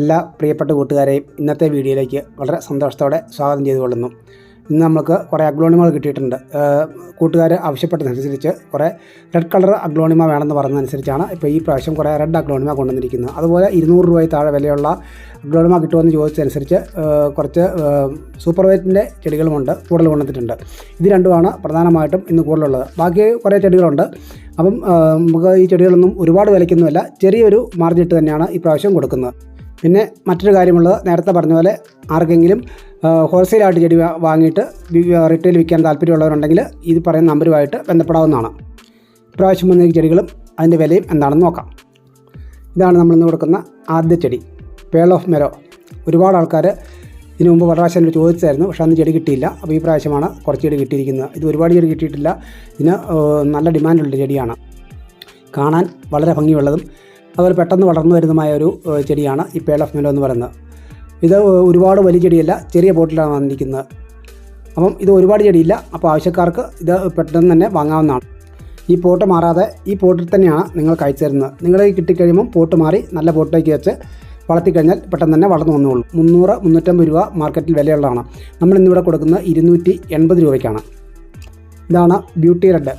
എല്ലാ പ്രിയപ്പെട്ട കൂട്ടുകാരെയും ഇന്നത്തെ വീഡിയോയിലേക്ക് വളരെ സന്തോഷത്തോടെ സ്വാഗതം ചെയ്തുകൊള്ളുന്നു. ഇന്ന് നമുക്ക് കുറേ അഗ്ലോണിമകൾ കിട്ടിയിട്ടുണ്ട്. കൂട്ടുകാർ ആവശ്യപ്പെട്ടതനുസരിച്ച് കുറേ റെഡ് കളർ അഗ്ലോണിമ വേണമെന്ന് പറഞ്ഞതനുസരിച്ചാണ് ഇപ്പോൾ ഈ പ്രാവശ്യം കുറേ റെഡ് അഗ്ലോണിമ കൊണ്ടുവന്നിരിക്കുന്നത്. അതുപോലെ ഇരുന്നൂറ് രൂപയിൽ താഴെ വിലയുള്ള അഗ്ലോണിമ കിട്ടുമെന്ന് ചോദിച്ചതനുസരിച്ച് കുറച്ച് സൂപ്പർ വൈറ്റിന്റെ ചെടികളുമുണ്ട് കൂടുതൽ കൊണ്ടുവന്നിട്ടുണ്ട്. ഇത് രണ്ടുമാണ് പ്രധാനമായിട്ടും ഇന്ന് കൂടുതലുള്ളത്. ബാക്കി കുറേ ചെടികളുണ്ട്. അപ്പം നമുക്ക് ഈ ചെടികളൊന്നും ഒരുപാട് വിലയ്ക്കൊന്നുമല്ല ചെറിയൊരു മാർജിൻ ഇട്ട് തന്നെയാണ് ഈ പ്രാവശ്യം കൊടുക്കുന്നത്. പിന്നെ മറ്റൊരു കാര്യമുള്ളത് നേരത്തെ പറഞ്ഞ പോലെ ആർക്കെങ്കിലും ഹോൾസെയിലായിട്ട് ചെടി വാങ്ങിയിട്ട് റീറ്റെയിൽ വിൽക്കാൻ താല്പര്യമുള്ളവരുണ്ടെങ്കിൽ ഇത് പറയുന്ന നമ്പറുമായിട്ട് ബന്ധപ്പെടാവുന്നതാണ്. ഇപ്രാവശ്യം വന്ന ഈ ചെടികളും അതിന്റെ വിലയും എന്താണെന്ന് നോക്കാം. ഇതാണ് നമ്മൾ ഇന്ന് കൊടുക്കുന്ന ആദ്യ ചെടി പേൾ ഓഫ് മെലോ ഒരുപാട് ആൾക്കാർ ഇതിനു മുമ്പ് പ്രാവശ്യം എന്നോട് ചോദിച്ചായിരുന്നു പക്ഷേ അന്ന് ചെടി കിട്ടിയില്ല. അപ്പോൾ ഈ പ്രാവശ്യമാണ് കുറച്ച് ചെടി കിട്ടിയിരിക്കുന്നത്. ഇത് ഒരുപാട് ചെടി കിട്ടിയിട്ടില്ല. ഇതിന് നല്ല ഡിമാൻഡുള്ള ചെടിയാണ്. കാണാൻ വളരെ ഭംഗിയുള്ളതും അതുപോലെ പെട്ടെന്ന് വളർന്നു വരുന്നതുമായ ഒരു ചെടിയാണ് ഈ പേൾ ഓഫ് മെലോ എന്ന് പറയുന്നത്. ഇത് ഒരുപാട് വലിയ ചെടിയല്ല ചെറിയ പോട്ടിലാണ് വന്നിരിക്കുന്നത്. അപ്പം ഇത് ഒരുപാട് ചെടിയില്ല അപ്പോൾ ആവശ്യക്കാർക്ക് ഇത് പെട്ടെന്ന് തന്നെ വാങ്ങാവുന്നതാണ്. ഈ പോട്ട് മാറാതെ ഈ പോട്ടിൽ തന്നെയാണ് നിങ്ങൾ കഴിച്ചു തരുന്നത്. നിങ്ങൾ കിട്ടിക്കഴിയുമ്പോൾ കിട്ടിക്കഴിയുമ്പം പോട്ട് മാറി നല്ല പോട്ടിലേക്ക് വെച്ച് വളർത്തിക്കഴിഞ്ഞാൽ പെട്ടെന്ന് തന്നെ വളർന്നു വന്നോളൂ. മുന്നൂറ് മുന്നൂറ്റമ്പത് രൂപ മാർക്കറ്റിൽ വിലയുള്ളതാണ്. നമ്മൾ ഇന്നിവിടെ കൊടുക്കുന്നത് ഇരുന്നൂറ്റി എൺപത് രൂപയ്ക്കാണ്. ഇതാണ് ബ്യൂട്ടി റെഡ്.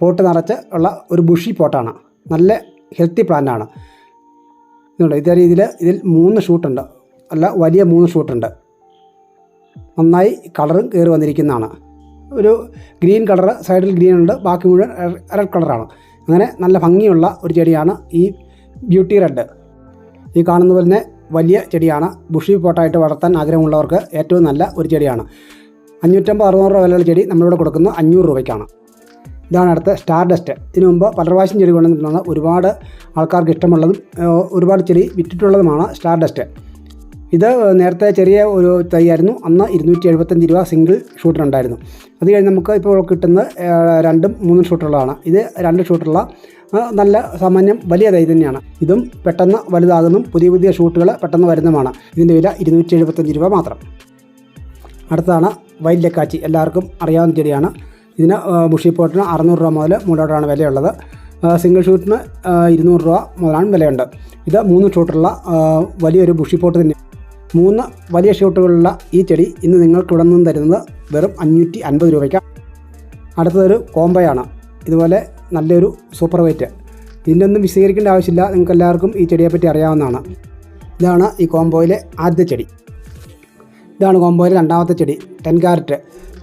പോട്ട് നിറച്ച് ഉള്ള ഒരു ബുഷി പോട്ടാണ്. നല്ല ഹെൽത്തി പ്ലാന്റാണ്. ഇതുണ്ട്. ഇതേ രീതിയിൽ ഇതിൽ മൂന്ന് ഷൂട്ടുണ്ട്. അല്ല വലിയ മൂന്ന് ഷൂട്ടുണ്ട്. നന്നായി കളറും കയറി വന്നിരിക്കുന്നതാണ്. ഒരു ഗ്രീൻ കളർ സൈഡിൽ ഗ്രീൻ ഉണ്ട്. ബാക്കി മുഴുവൻ റെഡ് കളറാണ്. അങ്ങനെ നല്ല ഭംഗിയുള്ള ഒരു ചെടിയാണ് ഈ ബ്യൂട്ടി റെഡ്. ഈ കാണുന്ന പോലെ തന്നെ വലിയ ചെടിയാണ്. ബുഷി പോട്ടായിട്ട് വളർത്താൻ ആഗ്രഹമുള്ളവർക്ക് ഏറ്റവും നല്ല ഒരു ചെടിയാണ്. അഞ്ഞൂറ്റമ്പത് അറുന്നൂറ് രൂപ വിലയുള്ള ചെടി നമ്മളിവിടെ കൊടുക്കുന്നത് അഞ്ഞൂറ് രൂപയ്ക്കാണ്. ഇതാണ് അടുത്ത സ്റ്റാർ ഡസ്റ്റ് ഇതിനു മുമ്പ് പല പ്രാവശ്യം ചെടി കൊണ്ടുവന്നിട്ടുള്ള ഒരുപാട് ആൾക്കാർക്ക് ഇഷ്ടമുള്ളതും ഒരുപാട് ചെടി വിറ്റിട്ടുള്ളതുമാണ് സ്റ്റാർ ഡസ്റ്റ് ഇത് നേരത്തെ ചെറിയ ഒരു തൈയായിരുന്നു. അന്ന് ഇരുന്നൂറ്റി എഴുപത്തഞ്ച് രൂപ സിംഗിൾ ഷൂട്ടറുണ്ടായിരുന്നു അത് കഴിഞ്ഞ് നമുക്ക് ഇപ്പോൾ കിട്ടുന്ന രണ്ടും മൂന്നും ഷൂട്ടറുകളാണ് ഇത് രണ്ട് ഷൂട്ടറുള്ള നല്ല സാമാന്യം വലിയ തൈ തന്നെയാണ്. ഇതും പെട്ടെന്ന് വലുതാകുന്നതും പുതിയ പുതിയ ഷൂട്ടുകൾ പെട്ടെന്ന് വരുന്നതുമാണ്. ഇതിന്റെ വില ഇരുന്നൂറ്റി എഴുപത്തഞ്ച് രൂപ മാത്രം. അടുത്താണ് വൈൽഡ് ലക്കാച്ചി എല്ലാവർക്കും അറിയാവുന്ന ചെടിയാണ്. ഇതിന് ബുഷി പോട്ടിന് അറുന്നൂറ് രൂപ മുതൽ മുന്നോട്ടാണ് വിലയുള്ളത്. സിംഗിൾ ഷൂട്ടിന് ഇരുന്നൂറ് രൂപ മുതലാണ് വിലയുണ്ട്. ഇത് മൂന്ന് ഷൂട്ടുള്ള വലിയൊരു ബുഷി പോട്ട് തന്നെ. മൂന്ന് വലിയ ഷൂട്ടുകളുള്ള ഈ ചെടി ഇന്ന് നിങ്ങൾക്ക് ഇവിടെ നിന്ന് തരുന്നത് വെറും അഞ്ഞൂറ്റി അൻപത് രൂപയ്ക്കാണ്. അടുത്തതൊരു കോംബോയാണ് ഇതുപോലെ നല്ലൊരു സൂപ്പർ വെയ്റ്റ്. ഇതിന്റെ ഒന്നും വിശദീകരിക്കേണ്ട ആവശ്യമില്ല. നിങ്ങൾക്ക് എല്ലാവർക്കും ഈ ചെടിയെപ്പറ്റി അറിയാവുന്നതാണ്. ഇതാണ് ഈ കോംബോയിലെ ആദ്യത്തെ ചെടി. ഇതാണ് കോമ്പോയിലെ രണ്ടാമത്തെ ചെടി ടെൻ കാരറ്റ്.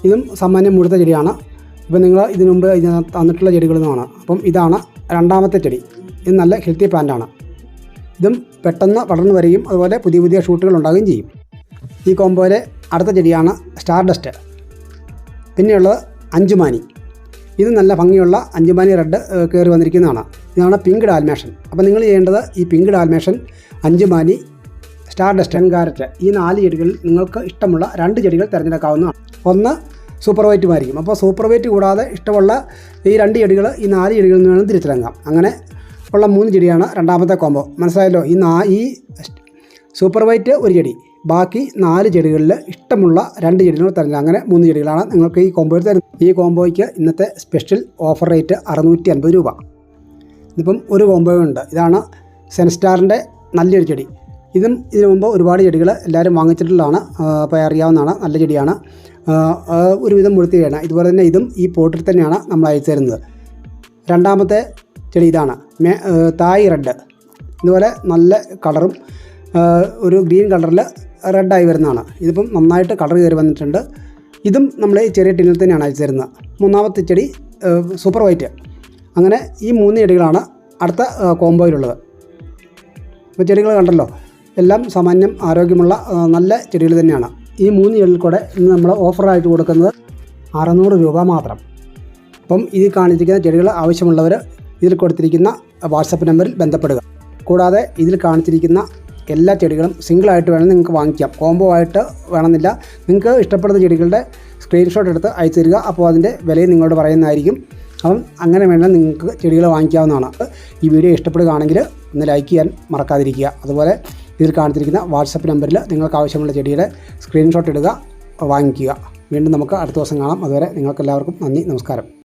ഇതും സാമാന്യം മുഴുത്ത ചെടിയാണ്. ഇപ്പം നിങ്ങൾ ഇതിനു മുമ്പ് തന്നിട്ടുള്ള ചെടികളൊന്നുമാണ് അപ്പം ഇതാണ് രണ്ടാമത്തെ ചെടി. ഇത് നല്ല ഹെൽത്തി പ്ലാന്റാണ് ഇതും പെട്ടെന്ന് വളർന്നു വരികയും അതുപോലെ പുതിയ പുതിയ ഷൂട്ടുകൾ ഉണ്ടാകുകയും ചെയ്യും. ഈ കോമ്പോയിലെ അടുത്ത ചെടിയാണ് സ്റ്റാർ ഡസ്റ്റ് പിന്നെയുള്ളത് അഞ്ചുമാനി. ഇത് നല്ല ഭംഗിയുള്ള അഞ്ചുമാനി റെഡ് കയറി വന്നിരിക്കുന്നതാണ്. ഇതാണ് പിങ്ക് ഡാൽമേഷൻ അപ്പോൾ നിങ്ങൾ ചെയ്യേണ്ടത് ഈ പിങ്ക് ഡാൽമേഷൻ അഞ്ചുമാനി സ്റ്റാർ ഡസ്റ്റ് കാരറ്റ് ഈ നാല് ചെടികളിൽ നിങ്ങൾക്ക് ഇഷ്ടമുള്ള രണ്ട് ചെടികൾ തിരഞ്ഞെടുക്കാവുന്നതാണ്. ഒന്ന് സൂപ്പർ വൈറ്റും ആയിരിക്കും അപ്പോൾ സൂപ്പർ വൈറ്റ് കൂടാതെ ഇഷ്ടമുള്ള ഈ രണ്ട് ചെടികൾ ഈ നാല് ചെടികളിൽ നിന്ന് വേണം തിരിച്ചിറങ്ങാം അങ്ങനെ ഉള്ള മൂന്ന് ചെടിയാണ് രണ്ടാമത്തെ കോമ്പോ മനസ്സിലായല്ലോ? ഈ നാ ഈ സൂപ്പർ വൈറ്റ് ഒരു ചെടി ബാക്കി നാല് ചെടികളിൽ ഇഷ്ടമുള്ള രണ്ട് ചെടികൾ തരുന്നത് അങ്ങനെ മൂന്ന് ചെടികളാണ് നിങ്ങൾക്ക് ഈ കോമ്പോയിൽ തരുന്നത്. ഈ കോമ്പോയ്ക്ക് ഇന്നത്തെ സ്പെഷ്യൽ ഓഫർ റേറ്റ് അറുന്നൂറ്റി അൻപത് രൂപ. ഇതിപ്പം ഒരു കോമ്പോ ഉണ്ട്. ഇതാണ് സെൻസ്റ്റാറിന്റെ നല്ലൊരു ചെടി. ഇതും ഇതിനു മുമ്പ് ഒരുപാട് ചെടികൾ എല്ലാവരും വാങ്ങിച്ചിട്ടുള്ളതാണ്. അപ്പോൾ അറിയാവുന്നതാണ്. നല്ല ചെടിയാണ്. ഒരുവിധം മുഴുത്തിയാണ്. ഇതുപോലെ തന്നെ ഇതും ഈ പോട്ടിൽ തന്നെയാണ് നമ്മൾ അയച്ചു തരുന്നത്. രണ്ടാമത്തെ ചെടി ഇതാണ്. മേ തായ് റെഡ്. ഇതുപോലെ നല്ല കളറും ഒരു ഗ്രീൻ കളറിൽ റെഡായി വരുന്നതാണ്. ഇതിപ്പം നന്നായിട്ട് കളർ കയറി വന്നിട്ടുണ്ട്. ഇതും നമ്മൾ ചെറിയ ടിന്നിൽ തന്നെയാണ് അയച്ചു തരുന്നത്. മൂന്നാമത്തെ ചെടി സൂപ്പർ വൈറ്റ്. അങ്ങനെ ഈ മൂന്ന് ചെടികളാണ് അടുത്ത കോമ്പോയിലുള്ളത് അപ്പോൾ ചെടികൾ കണ്ടല്ലോ. എല്ലാം സാമാന്യം ആരോഗ്യമുള്ള നല്ല ചെടികൾ തന്നെയാണ്. ഈ മൂന്ന് ചെടികളിൽ കൂടെ ഇന്ന് നമ്മൾ ഓഫറായിട്ട് കൊടുക്കുന്നത് അറുന്നൂറ് രൂപ മാത്രം. അപ്പം ഇതിൽ കാണിച്ചിരിക്കുന്ന ചെടികൾ ആവശ്യമുള്ളവർ ഇതിൽ കൊടുത്തിരിക്കുന്ന വാട്സപ്പ് നമ്പറിൽ ബന്ധപ്പെടുക. കൂടാതെ ഇതിൽ കാണിച്ചിരിക്കുന്ന എല്ലാ ചെടികളും സിംഗിളായിട്ട് വേണം നിങ്ങൾക്ക് വാങ്ങിക്കാം. കോംബോ ആയിട്ട് വേണമെന്നില്ല. നിങ്ങൾക്ക് ഇഷ്ടപ്പെടുന്ന ചെടികളുടെ സ്ക്രീൻഷോട്ട് എടുത്ത് അയച്ചു തരിക. അപ്പോൾ അതിന്റെ വിലയും നിങ്ങളോട് പറയുന്നതായിരിക്കും. അപ്പം അങ്ങനെ വേണമെങ്കിൽ നിങ്ങൾക്ക് ചെടികൾ വാങ്ങിക്കാവുന്നതാണ്. ഈ വീഡിയോ ഇഷ്ടപ്പെടുകയാണെങ്കിൽ ഒന്ന് ലൈക്ക് ചെയ്യാൻ മറക്കാതിരിക്കുക. അതുപോലെ ഇതിൽ കാണിച്ചിരിക്കുന്ന വാട്സപ്പ് നമ്പറിൽ നിങ്ങൾക്ക് ആവശ്യമുള്ള ചെടിയുടെ സ്ക്രീൻഷോട്ട് ഇടുക വാങ്ങിക്കുക. വീണ്ടും നമുക്ക് അടുത്ത ദിവസം കാണാം. അതുവരെ നിങ്ങൾക്കെല്ലാവർക്കും നന്ദി നമസ്കാരം.